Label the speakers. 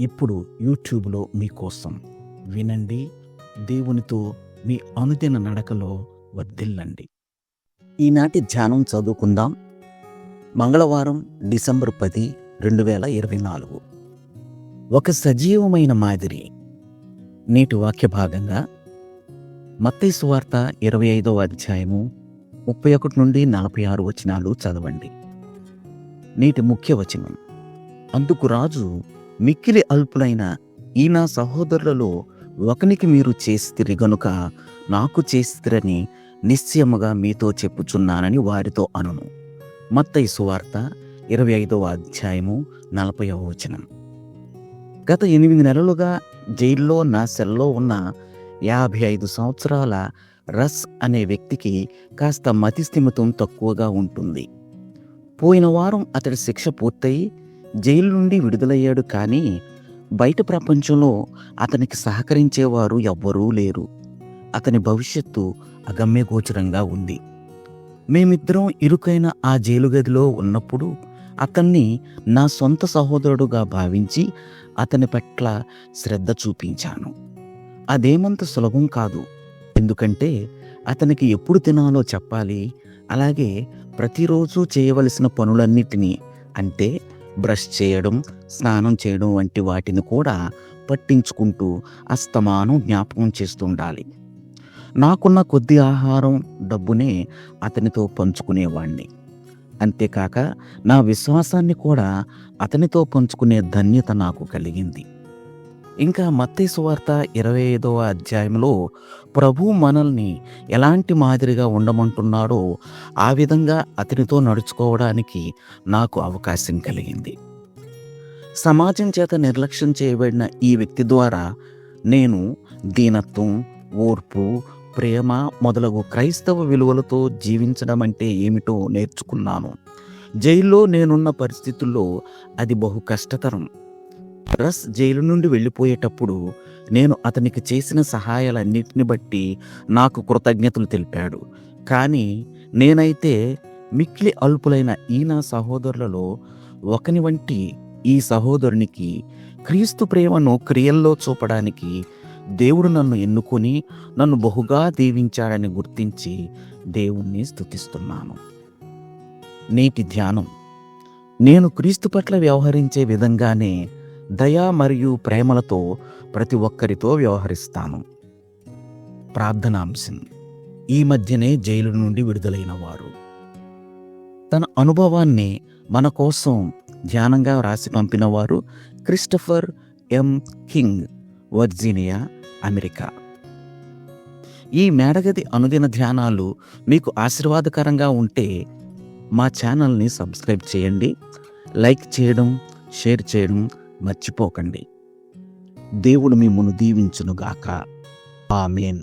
Speaker 1: ఇప్పుడు యూట్యూబ్లో మీకోసం వినండి దేవునితో మీ అనుదిన నడకలో వర్ధిల్లండి. ఈనాటి ధ్యానం చదువుకుందాం. మంగళవారం డిసెంబర్ పది రెండు వేల ఇరవై నాలుగు. ఒక సజీవమైన మాదిరి. నేటి వాక్య భాగంగా మత్తయి వార్త ఇరవై ఐదవ అధ్యాయము ముప్పై ఒకటి నుండి నలభై ఆరు వచనాలు చదవండి. నేటి ముఖ్య వచనం. అందుకు రాజు మిక్కిలి అల్పులైన ఈ నా సహోదరులలో ఒకనికి మీరు చేస్తిరి గనుక నాకు చేస్తిరని నిశ్చయముగా మీతో చెప్పుచున్నానని వారితో అనును. మత్తయి సువార్త ఇరవై ఐదవ అధ్యాయము నలభైవ వచనం. గత ఎనిమిది నెలలుగా జైల్లో నా సెల్లో ఉన్న యాభై ఐదు సంవత్సరాల రస్ అనే వ్యక్తికి కాస్త మతిస్థిమితం తక్కువగా ఉంటుంది. పోయిన వారం అతడి శిక్ష పూర్తయి జైలు నుండి విడుదలయ్యాడు కానీ బయట ప్రపంచంలో అతనికి సహకరించేవారు ఎవ్వరూ లేరు. అతని భవిష్యత్తు అగమ్యగోచరంగా ఉంది. మేమిద్దరం ఇరుకైన ఆ జైలు గదిలో ఉన్నప్పుడు అతన్ని నా సొంత సహోదరుడుగా భావించి అతని పట్ల శ్రద్ధ చూపించాను. అదేమంత సులభం కాదు. ఎందుకంటే అతనికి ఎప్పుడు తినాలో చెప్పాలి. అలాగే ప్రతిరోజు చేయవలసిన పనులన్నిటినీ అంటే బ్రష్ చేయడం స్నానం చేయడం వంటి వాటిని కూడా పట్టించుకుంటూ అస్తమానం జ్ఞాపకం చేస్తుండాలి. నాకున్న కొద్ది ఆహారం డబ్బునే అతనితో పంచుకునేవాణ్ణి. అంతేకాక నా విశ్వాసాన్ని కూడా అతనితో పంచుకునే ధన్యత నాకు కలిగింది. ఇంకా మత్తయి సువార్త ఇరవై ఐదవ అధ్యాయంలో ప్రభు మనల్ని ఎలాంటి మాదిరిగా ఉండమంటున్నాడో ఆ విధంగా అతనితో నడుచుకోవడానికి నాకు అవకాశం కలిగింది. సమాజం చేత నిర్లక్ష్యం చేయబడిన ఈ వ్యక్తి ద్వారా నేను దీనత్వం ఓర్పు ప్రేమ మొదలగు క్రైస్తవ విలువలతో జీవించడం అంటే ఏమిటో నేర్చుకున్నాను. జైల్లో నేనున్న పరిస్థితుల్లో అది బహు కష్టతరం. రస్ జైలు నుండి వెళ్ళిపోయేటప్పుడు నేను అతనికి చేసిన సహాయాలన్నిటిని బట్టి నాకు కృతజ్ఞతలు తెలిపాడు. కానీ నేనైతే మిక్లి అల్పులైన ఈయన సహోదరులలో ఒకని వంటి ఈ సహోదరునికి క్రీస్తు ప్రేమను క్రియల్లో చూపడానికి దేవుడు నన్ను ఎన్నుకొని నన్ను బహుగా దీవించాడని గుర్తించి దేవుణ్ణి స్థుతిస్తున్నాను నేటి ధ్యానం. నేను క్రీస్తు పట్ల వ్యవహరించే విధంగానే దయ మరియు ప్రేమలతో ప్రతి ఒక్కరితో వ్యవహరిస్తాను. ప్రార్థనాంశం. ఈ మధ్యనే జైలు నుండి విడుదలైన వారు. తన అనుభవాన్ని మన కోసం ధ్యానంగా వ్రాసి పంపిన వారు Christopher M. King Virginia America. ఈ మేడగది అనుదిన ధ్యానాలు మీకు ఆశీర్వాదకరంగా ఉంటే మా ఛానల్ని సబ్స్క్రైబ్ చేయండి. లైక్ చేయడం షేర్ చేయడం మర్చిపోకండి. దేవుడు మిమ్మల్ని దీవించునుగాక. ఆమెన్.